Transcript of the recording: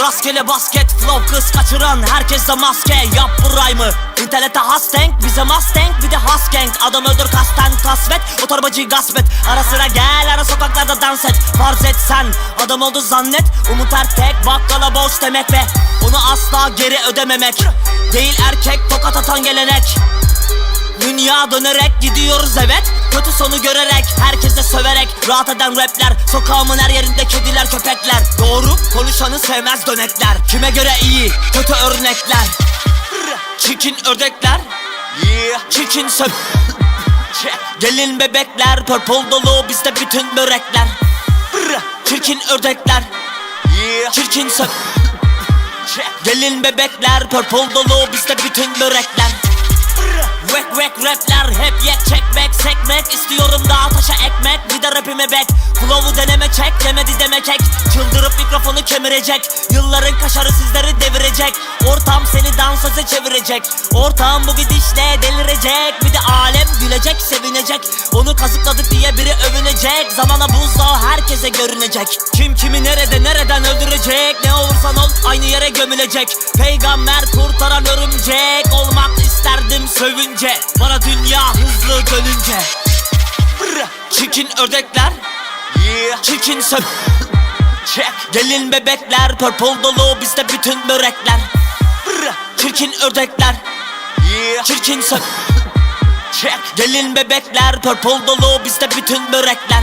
Rastgele basket flow kız kaçıran herkes de maske. Yap bu rhyme'ı. İnternete has tank bize mustang bir de has gang Adam öldür kasten tasvet. O torbacıyı gasp et Ara sıra gel ara sokaklarda dans et. Farz et sen adam oldu zannet. Umut Ertek bakkala boş demek ve Onu asla geri ödememek. Değil erkek tokat atan gelenek. Dünya dönerek gidiyoruz evet. Kötü sonu görerek herkese söverek. Rahat eden rapler Sokağımın her yerinde kediler köpekler Konuşanı sevmez dönekler. Kime göre iyi kötü örnekler. Çirkin ördekler. Çirkin söp Gelin bebekler Purple dolu bizde bütün börekler. Çirkin ördekler. Çirkin söp Gelin bebekler Purple dolu bizde bütün börekler Wek wek rapler hep yek çekmek sekmek. İstiyorum daha taşa ekmek bir de rapime bek. Flow'u deneme çek demedi deme kek Çıldırıp mikrofonu kemirecek. Yılların kaşarı sizleri devirecek. Ortam seni dansöze çevirecek. Ortam bu gidişle delirecek. Bir de alem gülecek sevinecek. Onu kazıkladık diye biri övünecek. Zamana buzdağı herkese görünecek. Kim kimi nerede nereden öldürecek? Ne olursan ol aynı yere gömülecek. Peygamber kurtaran örümcek Olmak isterdim sövünce Bana dünya hızlı dönünce. Çirkin ördekler. Çirkin söp Gelin bebekler Purple dolu bizde bütün börekler. Çirkin ördekler. Çirkin söp Gelin bebekler Purple dolu bizde bütün börekler